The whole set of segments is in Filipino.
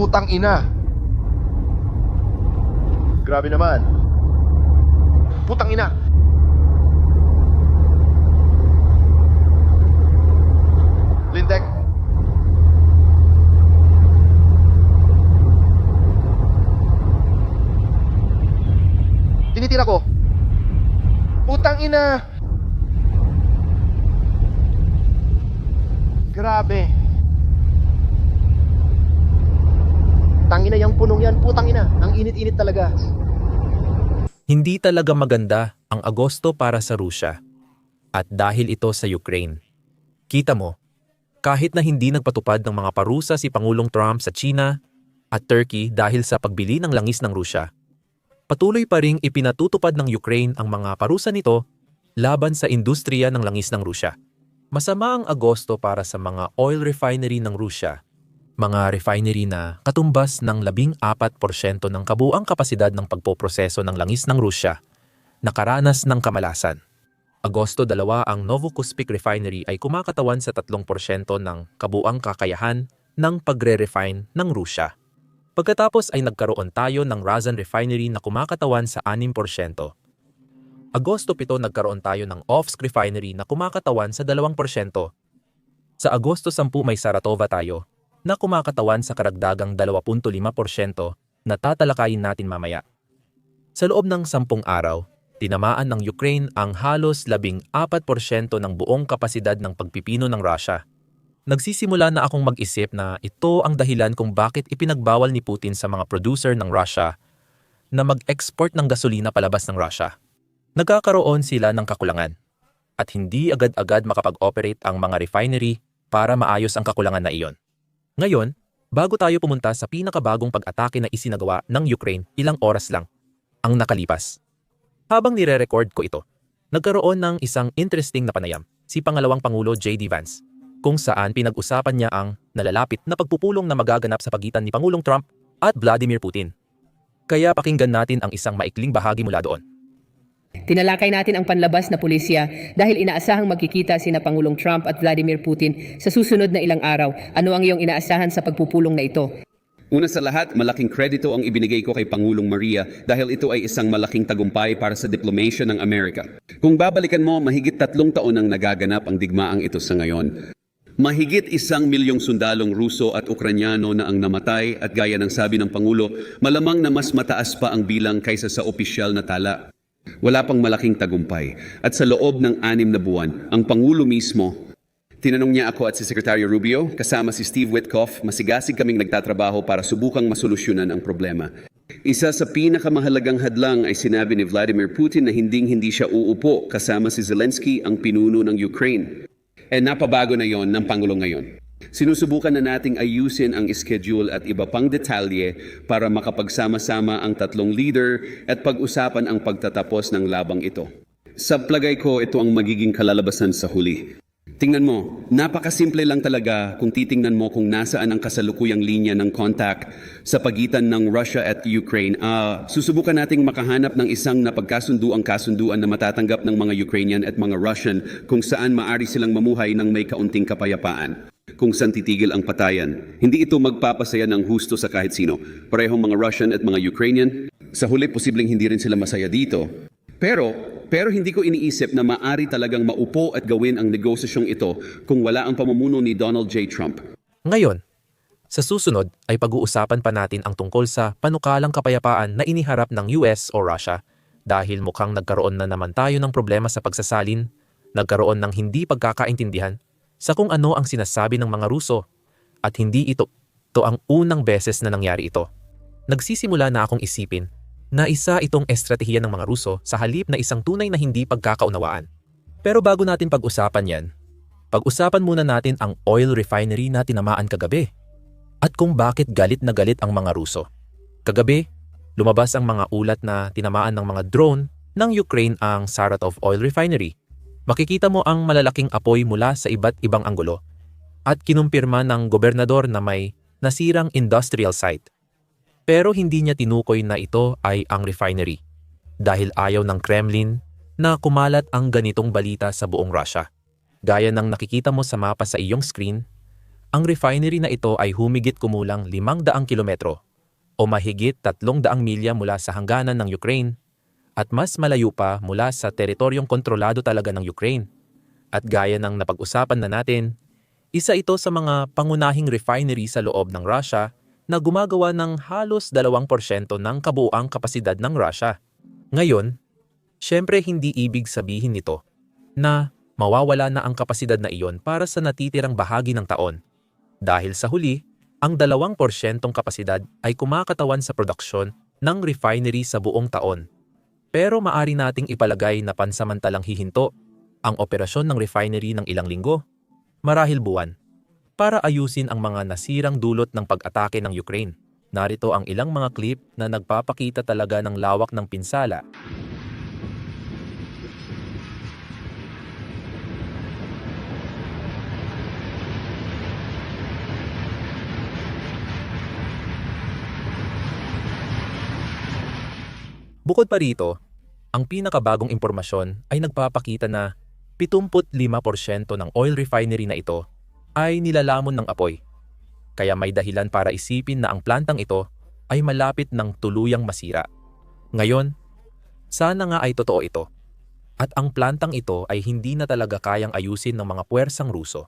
Putang ina. Grabe naman. Putang ina. Lintek. Tinitira ko. Putang ina. Grabe. Tangina yung punong yan, putang ina. Ang init-init talaga. Hindi talaga maganda ang Agosto para sa Rusya at dahil ito sa Ukraine. Kita mo, kahit na hindi nagpatupad ng mga parusa si Pangulong Trump sa China at Turkey dahil sa pagbili ng langis ng Rusya, patuloy pa ring ipinatutupad ng Ukraine ang mga parusa nito laban sa industriya ng langis ng Rusya. Masama ang Agosto para sa mga oil refinery ng Rusya mga refinery na katumbas ng 14% ng kabuang kapasidad ng pagpoproseso ng langis ng Rusya, nakaranas ng kamalasan. Agosto 2 ang Novokuspik Refinery ay kumakatawan sa 3% ng kabuang kakayahan ng pagre-refine ng Rusya. Pagkatapos ay nagkaroon tayo ng Razan Refinery na kumakatawan sa 6%. Agosto 7 nagkaroon tayo ng Ovsk Refinery na kumakatawan sa 2%. Sa Agosto 10 may Saratova tayo na kumakatawan sa karagdagang 2.5% na tatalakayin natin mamaya. Sa loob ng sampung araw, tinamaan ng Ukraine ang halos 14% ng buong kapasidad ng pagpipino ng Russia. Nagsisimula na akong mag-isip na ito ang dahilan kung bakit ipinagbawal ni Putin sa mga producer ng Russia na mag-export ng gasolina palabas ng Russia. Nagkakaroon sila ng kakulangan at hindi agad-agad makapag-operate ang mga refinery para maayos ang kakulangan na iyon. Ngayon, bago tayo pumunta sa pinakabagong pag-atake na isinagawa ng Ukraine ilang oras lang ang nakalipas. Habang nire-record ko ito, nagkaroon ng isang interesting na panayam si pangalawang Pangulo J.D. Vance kung saan pinag-usapan niya ang nalalapit na pagpupulong na magaganap sa pagitan ni Pangulong Trump at Vladimir Putin. Kaya pakinggan natin ang isang maikling bahagi mula doon. Tinalakay natin ang panlabas na pulisya dahil inaasahang magkikita sina Pangulong Trump at Vladimir Putin sa susunod na ilang araw. Ano ang iyong inaasahan sa pagpupulong na ito? Una sa lahat, malaking kredito ang ibinigay ko kay Pangulong Maria dahil ito ay isang malaking tagumpay para sa diplomasya ng Amerika. Kung babalikan mo, mahigit tatlong taon ang nagaganap ang digmaang ito sa ngayon. Mahigit isang milyong sundalong Ruso at Ukranyano na ang namatay at gaya ng sabi ng Pangulo, malamang na mas mataas pa ang bilang kaysa sa opisyal na tala. Wala pang malaking tagumpay. At sa loob ng anim na buwan, ang Pangulo mismo, tinanong niya ako at si Secretary Rubio, kasama si Steve Witkoff, masigasig kaming nagtatrabaho para subukang masolusyonan ang problema. Isa sa pinakamahalagang hadlang ay sinabi ni Vladimir Putin na hinding-hindi siya uupo kasama si Zelensky ang pinuno ng Ukraine. E napabago na yon ng Pangulo ngayon. Sinusubukan na nating ayusin ang schedule at iba pang detalye para makapagsama-sama ang tatlong leader at pag-usapan ang pagtatapos ng labang ito. Sa plagay ko, ito ang magiging kalalabasan sa huli. Tingnan mo, napakasimple lang talaga kung titingnan mo kung nasaan ang kasalukuyang linya ng contact sa pagitan ng Russia at Ukraine. Ah, susubukan nating makahanap ng isang napagkasunduang kasunduan na matatanggap ng mga Ukrainian at mga Russian kung saan maari silang mamuhay ng may kaunting kapayapaan kung saan titigil ang patayan. Hindi ito magpapasaya ng husto sa kahit sino. Parehong mga Russian at mga Ukrainian. Sa huli, posibleng hindi rin sila masaya dito. Pero, pero hindi ko iniisip na maari talagang maupo at gawin ang negosasyong ito kung wala ang pamumuno ni Donald J. Trump. Ngayon, sa susunod ay pag-uusapan pa natin ang tungkol sa panukalang kapayapaan na iniharap ng US o Russia dahil mukhang nagkaroon na naman tayo ng problema sa pagsasalin, nagkaroon ng hindi pagkakaintindihan sa kung ano ang sinasabi ng mga Ruso at hindi ito to ang unang beses na nangyari ito. Nagsisimula na akong isipin na isa itong estratehiya ng mga Ruso sa halip na isang tunay na hindi pagkakaunawaan. Pero bago natin pag-usapan yan, pag-usapan muna natin ang oil refinery na tinamaan kagabi at kung bakit galit na galit ang mga Ruso. Kagabi, lumabas ang mga ulat na tinamaan ng mga drone ng Ukraine ang Saratov Oil Refinery. Makikita mo ang malalaking apoy mula sa iba't ibang anggulo at kinumpirma ng gobernador na may nasirang industrial site. Pero hindi niya tinukoy na ito ay ang refinery dahil ayaw ng Kremlin na kumalat ang ganitong balita sa buong Russia. Gaya ng nakikita mo sa mapa sa iyong screen, Ang refinery na ito ay humigit kumulang 500 kilometro o mahigit 300 milya mula sa hangganan ng Ukraine at mas malayo pa mula sa teritoryong kontrolado talaga ng Ukraine. At gaya ng napag-usapan na natin, isa ito sa mga pangunahing refinery sa loob ng Russia na gumagawa ng halos 2% ng kabuuang kapasidad ng Russia. Ngayon, syempre hindi ibig sabihin nito na mawawala na ang kapasidad na iyon para sa natitirang bahagi ng taon. Dahil sa huli, ang 2% kapasidad ay kumakatawan sa produksyon ng refinery sa buong taon. Pero maari nating ipalagay na pansamantalang hihinto ang operasyon ng refinery ng ilang linggo, marahil buwan, para ayusin ang mga nasirang dulot ng pag-atake ng Ukraine. Narito ang ilang mga clip na nagpapakita talaga ng lawak ng pinsala Bukod pa rito, ang pinakabagong impormasyon ay nagpapakita na 75% ng oil refinery na ito ay nilalamon ng apoy. Kaya may dahilan para isipin na ang plantang ito ay malapit ng tuluyang masira. Ngayon, sana nga ay totoo ito. At ang plantang ito ay hindi na talaga kayang ayusin ng mga puwersang Ruso.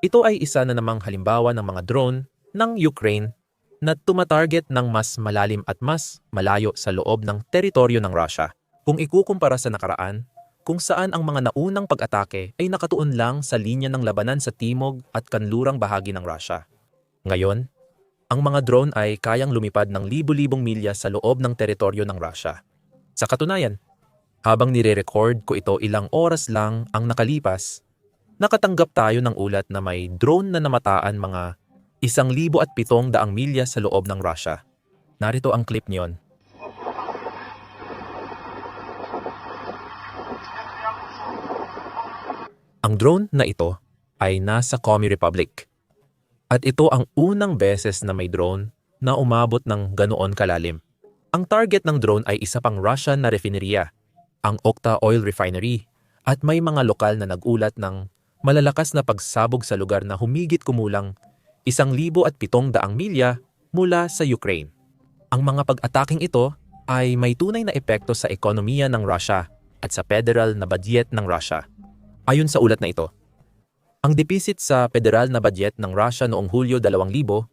Ito ay isa na namang halimbawa ng mga drone ng Ukraine na tumatarget ng mas malalim at mas malayo sa loob ng teritoryo ng Russia. Kung ikukumpara sa nakaraan, kung saan ang mga naunang pag-atake ay nakatuon lang sa linya ng labanan sa timog at kanlurang bahagi ng Russia. Ngayon, ang mga drone ay kayang lumipad ng libu-libong milya sa loob ng teritoryo ng Russia. Sa katunayan, habang nire-record ko ito ilang oras lang ang nakalipas, nakatanggap tayo ng ulat na may drone na namataan mga isang libo at pitong daang milya sa loob ng Russia. Narito ang clip niyon. Ang drone na ito ay nasa Komi Republic. At ito ang unang beses na may drone na umabot ng ganoon kalalim. Ang target ng drone ay isa pang Russian na refineria, ang Okta Oil Refinery, at may mga lokal na nagulat ng malalakas na pagsabog sa lugar na humigit kumulang isang libo at pitong daang milya mula sa Ukraine. Ang mga pag-ataking ito ay may tunay na epekto sa ekonomiya ng Russia at sa federal na budget ng Russia. Ayon sa ulat na ito, ang deficit sa federal na budget ng Russia noong Hulyo 2000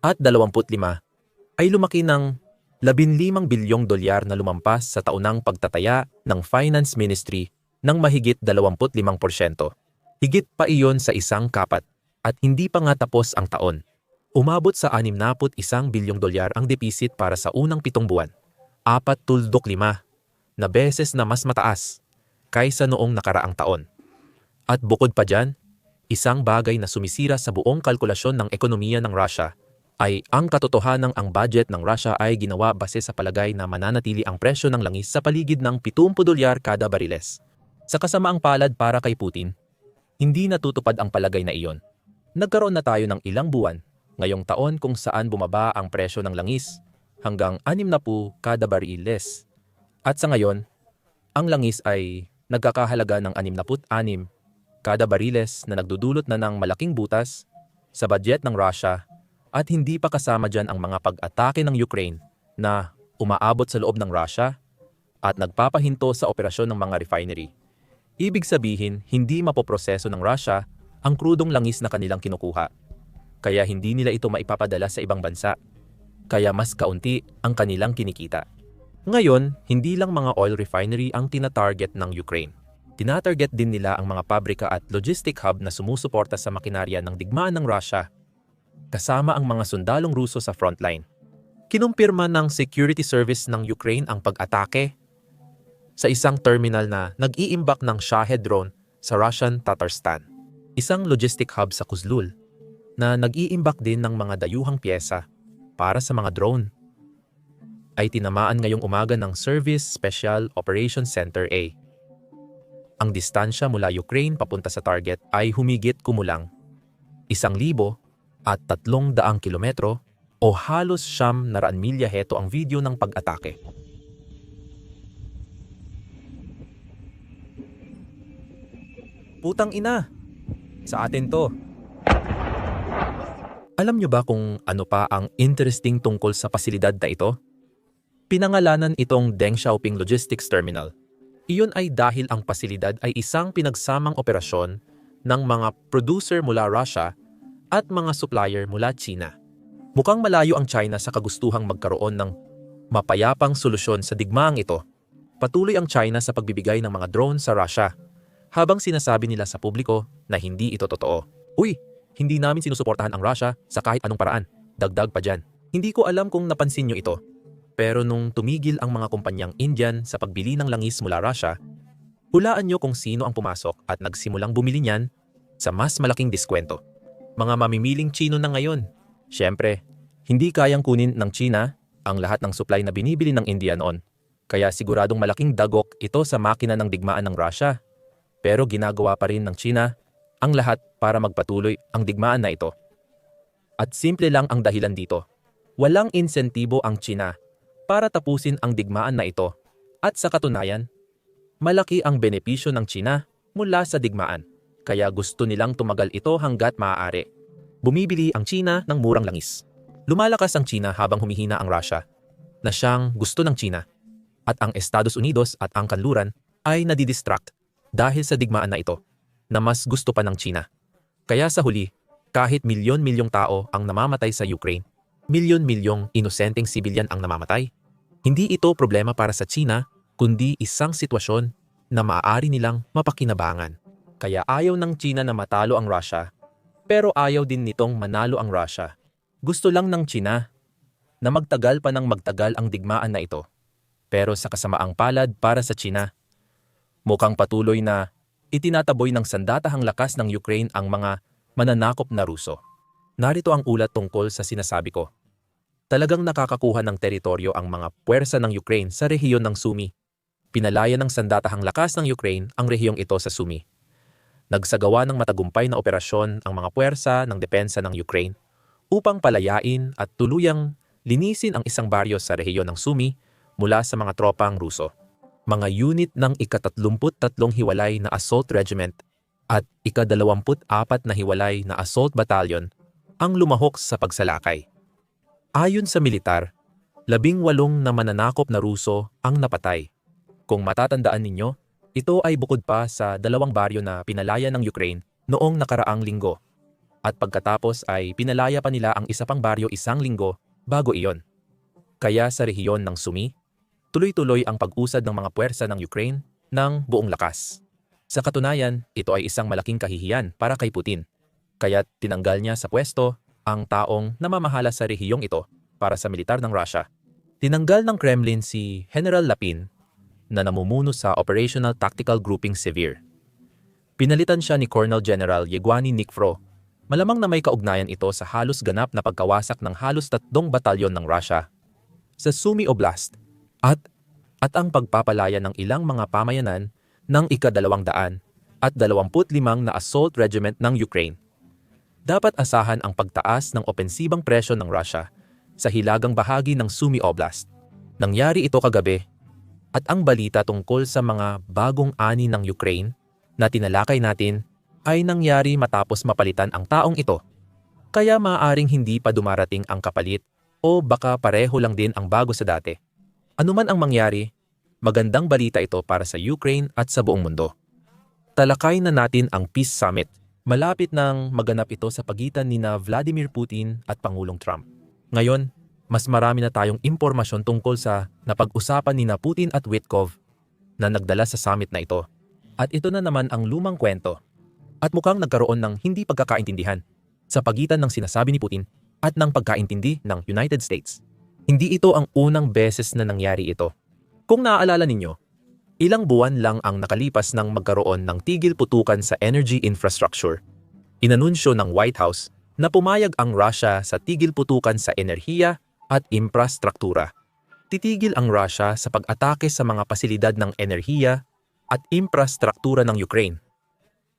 at 25 ay lumaki ng 15 bilyong dolyar na lumampas sa taunang pagtataya ng Finance Ministry ng mahigit 25%. Higit pa iyon sa isang kapat at hindi pa nga tapos ang taon. Umabot sa 61 bilyong dolyar ang deficit para sa unang pitong buwan. Apat tuldok lima na beses na mas mataas kaysa noong nakaraang taon. At bukod pa dyan, isang bagay na sumisira sa buong kalkulasyon ng ekonomiya ng Russia ay ang katotohanang ang budget ng Russia ay ginawa base sa palagay na mananatili ang presyo ng langis sa paligid ng 70 dolyar kada bariles. Sa kasamaang palad para kay Putin, hindi natutupad ang palagay na iyon. Nagkaroon na tayo ng ilang buwan ngayong taon kung saan bumaba ang presyo ng langis hanggang 60 kada bariles. At sa ngayon, ang langis ay nagkakahalaga ng 66 kada bariles na nagdudulot na ng malaking butas sa budget ng Russia at hindi pa kasama dyan ang mga pag-atake ng Ukraine na umaabot sa loob ng Russia at nagpapahinto sa operasyon ng mga refinery. Ibig sabihin, hindi mapoproseso ng Russia ang krudong langis na kanilang kinukuha. Kaya hindi nila ito maipapadala sa ibang bansa. Kaya mas kaunti ang kanilang kinikita. Ngayon, hindi lang mga oil refinery ang tinatarget ng Ukraine. Tinatarget din nila ang mga pabrika at logistic hub na sumusuporta sa makinarya ng digmaan ng Russia kasama ang mga sundalong Ruso sa frontline. Kinumpirma ng security service ng Ukraine ang pag-atake sa isang terminal na nag-iimbak ng Shahed drone sa Russian Tatarstan, isang logistic hub sa Kuzlul na nag-iimbak din ng mga dayuhang pyesa para sa mga drone. Ay tinamaan ngayong umaga ng Service Special Operations Center A. Ang distansya mula Ukraine papunta sa target ay humigit kumulang isang libo at tatlong daang kilometro o halos siyam na raan milya heto ang video ng pag-atake. Putang ina! Sa atin to. Alam nyo ba kung ano pa ang interesting tungkol sa pasilidad na ito? Pinangalanan itong Deng Xiaoping Logistics Terminal. Iyon ay dahil ang pasilidad ay isang pinagsamang operasyon ng mga producer mula Russia at mga supplier mula China. Mukhang malayo ang China sa kagustuhang magkaroon ng mapayapang solusyon sa digmaang ito. Patuloy ang China sa pagbibigay ng mga drone sa Russia habang sinasabi nila sa publiko na hindi ito totoo. Uy, hindi namin sinusuportahan ang Russia sa kahit anong paraan. Dagdag pa dyan. Hindi ko alam kung napansin nyo ito. Pero nung tumigil ang mga kumpanyang Indian sa pagbili ng langis mula Russia, hulaan nyo kung sino ang pumasok at nagsimulang bumili niyan sa mas malaking diskwento. Mga mamimiling Chino na ngayon. Siyempre, hindi kayang kunin ng China ang lahat ng supply na binibili ng India noon. Kaya siguradong malaking dagok ito sa makina ng digmaan ng Russia. Pero ginagawa pa rin ng China ang lahat para magpatuloy ang digmaan na ito. At simple lang ang dahilan dito. Walang insentibo ang China para tapusin ang digmaan na ito. At sa katunayan, malaki ang benepisyo ng China mula sa digmaan. Kaya gusto nilang tumagal ito hanggat maaari. Bumibili ang China ng murang langis. Lumalakas ang China habang humihina ang Russia na siyang gusto ng China. At ang Estados Unidos at ang kanluran ay nadidistract dahil sa digmaan na ito na mas gusto pa ng China. Kaya sa huli, kahit milyon-milyong tao ang namamatay sa Ukraine, milyon-milyong inosenteng sibilyan ang namamatay, hindi ito problema para sa China kundi isang sitwasyon na maaari nilang mapakinabangan. Kaya ayaw ng China na matalo ang Russia, pero ayaw din nitong manalo ang Russia. Gusto lang ng China na magtagal pa ng magtagal ang digmaan na ito. Pero sa kasamaang palad para sa China, mukhang patuloy na itinataboy ng sandatahang lakas ng Ukraine ang mga mananakop na Ruso. Narito ang ulat tungkol sa sinasabi ko. Talagang nakakakuha ng teritoryo ang mga puwersa ng Ukraine sa rehiyon ng Sumi. Pinalaya ng sandatahang lakas ng Ukraine ang rehiyong ito sa Sumi. Nagsagawa ng matagumpay na operasyon ang mga puwersa ng depensa ng Ukraine upang palayain at tuluyang linisin ang isang baryo sa rehiyon ng Sumi mula sa mga tropang Ruso. Mga unit ng ika-33 hiwalay na assault regiment at ika-24 na hiwalay na assault battalion ang lumahok sa pagsalakay. Ayon sa militar, labing walong na mananakop na Ruso ang napatay. Kung matatandaan ninyo, ito ay bukod pa sa dalawang baryo na pinalaya ng Ukraine noong nakaraang linggo. At pagkatapos ay pinalaya pa nila ang isa pang baryo isang linggo bago iyon. Kaya sa rehiyon ng Sumi, tuloy-tuloy ang pag-usad ng mga puwersa ng Ukraine ng buong lakas. Sa katunayan, ito ay isang malaking kahihiyan para kay Putin. Kaya tinanggal niya sa pwesto ang taong namamahala sa rehiyong ito para sa militar ng Russia. Tinanggal ng Kremlin si General Lapin na namumuno sa Operational Tactical Grouping Severe. Pinalitan siya ni Colonel General Yegwani Nikfro. Malamang na may kaugnayan ito sa halos ganap na pagkawasak ng halos tatlong batalyon ng Russia sa Sumy Oblast at at ang pagpapalaya ng ilang mga pamayanan ng ikadalawang daan at 25 na assault regiment ng Ukraine. Dapat asahan ang pagtaas ng opensibang presyo ng Russia sa hilagang bahagi ng Sumy Oblast. Nangyari ito kagabi at ang balita tungkol sa mga bagong ani ng Ukraine na tinalakay natin ay nangyari matapos mapalitan ang taong ito. Kaya maaaring hindi pa dumarating ang kapalit o baka pareho lang din ang bago sa dati. Anuman ang mangyari, magandang balita ito para sa Ukraine at sa buong mundo. Talakay na natin ang Peace Summit. Malapit nang maganap ito sa pagitan ni na Vladimir Putin at Pangulong Trump. Ngayon, mas marami na tayong impormasyon tungkol sa napag-usapan ni na Putin at Witkov na nagdala sa summit na ito. At ito na naman ang lumang kwento. At mukhang nagkaroon ng hindi pagkakaintindihan sa pagitan ng sinasabi ni Putin at ng pagkaintindi ng United States. Hindi ito ang unang beses na nangyari ito. Kung naaalala ninyo, ilang buwan lang ang nakalipas nang magkaroon ng tigil putukan sa energy infrastructure. Inanunsyo ng White House na pumayag ang Russia sa tigil putukan sa enerhiya at infrastruktura. Titigil ang Russia sa pag-atake sa mga pasilidad ng enerhiya at infrastruktura ng Ukraine,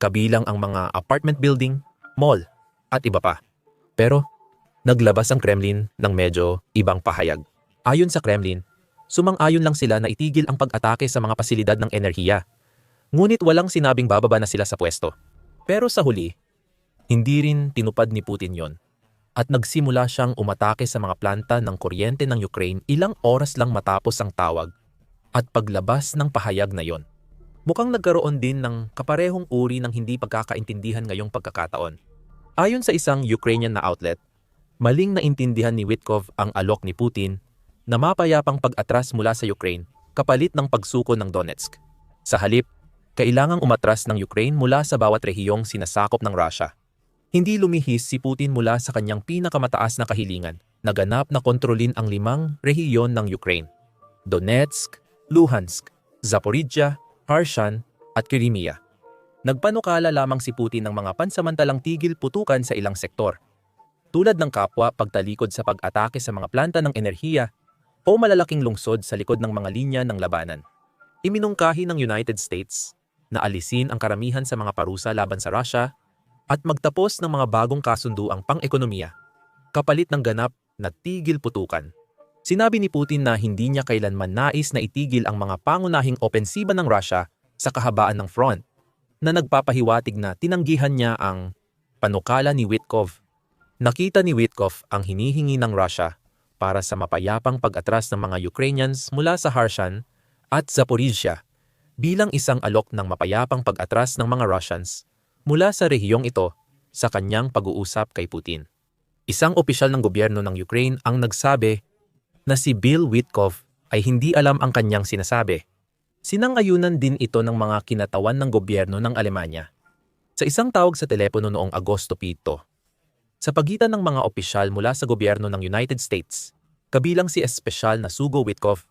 kabilang ang mga apartment building, mall, at iba pa. Pero naglabas ang Kremlin ng medyo ibang pahayag. Ayon sa Kremlin, sumang-ayon lang sila na itigil ang pag-atake sa mga pasilidad ng enerhiya. Ngunit walang sinabing bababa na sila sa pwesto. Pero sa huli, hindi rin tinupad ni Putin yon. at nagsimula siyang umatake sa mga planta ng kuryente ng Ukraine ilang oras lang matapos ang tawag at paglabas ng pahayag na yon. Mukhang nagkaroon din ng kaparehong uri ng hindi pagkakaintindihan ngayong pagkakataon. Ayon sa isang Ukrainian na outlet, maling naintindihan ni Witkov ang alok ni Putin na mapayapang pag-atras mula sa Ukraine kapalit ng pagsuko ng Donetsk. Sa halip, kailangang umatras ng Ukraine mula sa bawat rehiyong sinasakop ng Russia. Hindi lumihis si Putin mula sa kanyang pinakamataas na kahilingan na ganap na kontrolin ang limang rehiyon ng Ukraine. Donetsk, Luhansk, Zaporizhia, Kherson at Crimea. Nagpanukala lamang si Putin ng mga pansamantalang tigil putukan sa ilang sektor. Tulad ng kapwa pagtalikod sa pag-atake sa mga planta ng enerhiya o malalaking lungsod sa likod ng mga linya ng labanan. Iminungkahi ng United States na alisin ang karamihan sa mga parusa laban sa Russia at magtapos ng mga bagong kasunduang pang-ekonomiya kapalit ng ganap na tigil putukan. Sinabi ni Putin na hindi niya kailanman nais na itigil ang mga pangunahing opensiba ng Russia sa kahabaan ng front na nagpapahiwatig na tinanggihan niya ang panukala ni Witkov. Nakita ni Witkov ang hinihingi ng Russia para sa mapayapang pag-atras ng mga Ukrainians mula sa Kherson at Zaporizhia bilang isang alok ng mapayapang pag-atras ng mga Russians mula sa rehiyong ito sa kanyang pag-uusap kay Putin. Isang opisyal ng gobyerno ng Ukraine ang nagsabi na si Bill Witkov ay hindi alam ang kanyang sinasabi. Sinangayunan din ito ng mga kinatawan ng gobyerno ng Alemanya. Sa isang tawag sa telepono noong Agosto 7, sa pagitan ng mga opisyal mula sa gobyerno ng United States, kabilang si espesyal na Sugo Witkov,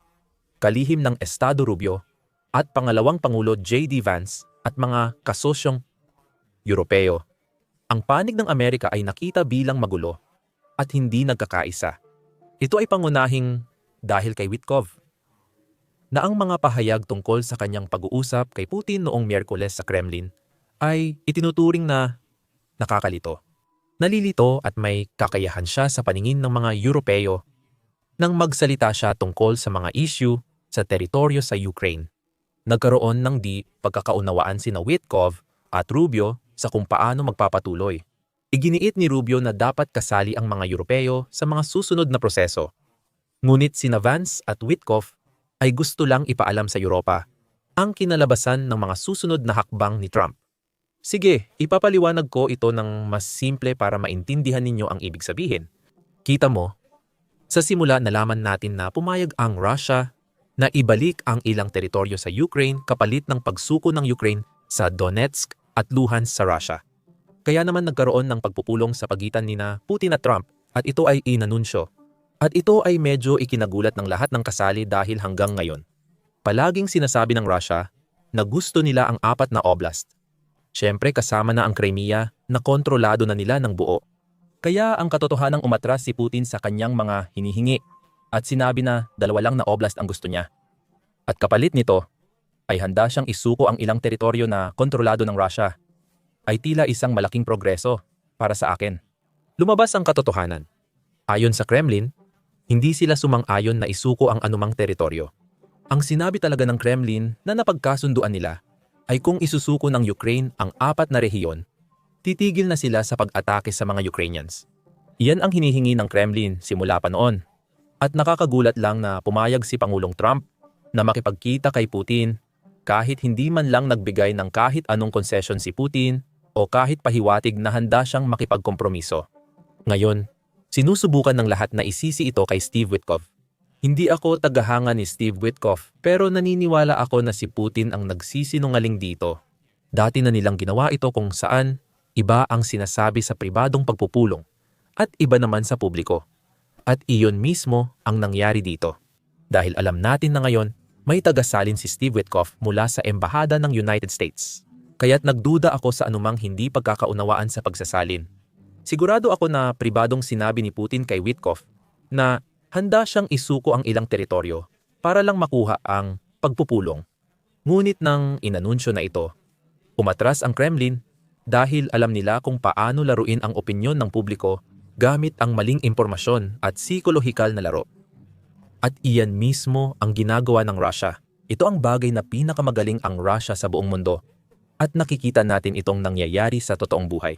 kalihim ng Estado Rubio, at pangalawang Pangulo J.D. Vance at mga kasosyong Europeo, ang panig ng Amerika ay nakita bilang magulo at hindi nagkakaisa. Ito ay pangunahing dahil kay Witkov na ang mga pahayag tungkol sa kanyang pag-uusap kay Putin noong Miyerkules sa Kremlin ay itinuturing na nakakalito. Nalilito at may kakayahan siya sa paningin ng mga Europeo nang magsalita siya tungkol sa mga issue sa teritoryo sa Ukraine. Nagkaroon ng di pagkakaunawaan sina Witkov at Rubio sa kung paano magpapatuloy. Iginiit ni Rubio na dapat kasali ang mga Europeo sa mga susunod na proseso. Ngunit sina Vance at Witkov ay gusto lang ipaalam sa Europa ang kinalabasan ng mga susunod na hakbang ni Trump. Sige, ipapaliwanag ko ito ng mas simple para maintindihan ninyo ang ibig sabihin. Kita mo, sa simula nalaman natin na pumayag ang Russia na ibalik ang ilang teritoryo sa Ukraine kapalit ng pagsuko ng Ukraine sa Donetsk at Luhansk sa Russia. Kaya naman nagkaroon ng pagpupulong sa pagitan ni na Putin at Trump at ito ay inanunsyo at ito ay medyo ikinagulat ng lahat ng kasali dahil hanggang ngayon. Palaging sinasabi ng Russia na gusto nila ang apat na oblast. Siyempre kasama na ang Crimea na kontrolado na nila ng buo. Kaya ang katotohanang umatras si Putin sa kanyang mga hinihingi at sinabi na dalawa lang na oblast ang gusto niya. At kapalit nito, ay handa siyang isuko ang ilang teritoryo na kontrolado ng Russia. Ay tila isang malaking progreso para sa akin. Lumabas ang katotohanan. Ayon sa Kremlin, hindi sila sumang-ayon na isuko ang anumang teritoryo. Ang sinabi talaga ng Kremlin na napagkasunduan nila ay kung isusuko ng Ukraine ang apat na rehiyon, titigil na sila sa pag-atake sa mga Ukrainians. Iyan ang hinihingi ng Kremlin simula pa noon. At nakakagulat lang na pumayag si Pangulong Trump na makipagkita kay Putin kahit hindi man lang nagbigay ng kahit anong konsesyon si Putin o kahit pahiwatig na handa siyang makipagkompromiso. Ngayon, Sinusubukan ng lahat na isisi ito kay Steve Witkoff. Hindi ako tagahanga ni Steve Witkoff pero naniniwala ako na si Putin ang nagsisinungaling dito. Dati na nilang ginawa ito kung saan iba ang sinasabi sa pribadong pagpupulong at iba naman sa publiko. At iyon mismo ang nangyari dito. Dahil alam natin na ngayon may tagasalin si Steve Witkoff mula sa Embahada ng United States. Kaya't nagduda ako sa anumang hindi pagkakaunawaan sa pagsasalin Sigurado ako na pribadong sinabi ni Putin kay Witkoff na handa siyang isuko ang ilang teritoryo para lang makuha ang pagpupulong. Ngunit nang inanunsyo na ito, umatras ang Kremlin dahil alam nila kung paano laruin ang opinyon ng publiko gamit ang maling impormasyon at psikolohikal na laro. At iyan mismo ang ginagawa ng Russia. Ito ang bagay na pinakamagaling ang Russia sa buong mundo at nakikita natin itong nangyayari sa totoong buhay.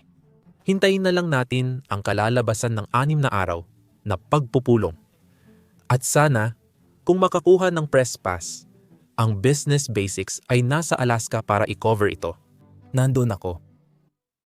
Hintayin na lang natin ang kalalabasan ng anim na araw na pagpupulong. At sana, kung makakuha ng press pass, ang business basics ay nasa Alaska para i-cover ito. Nandun ako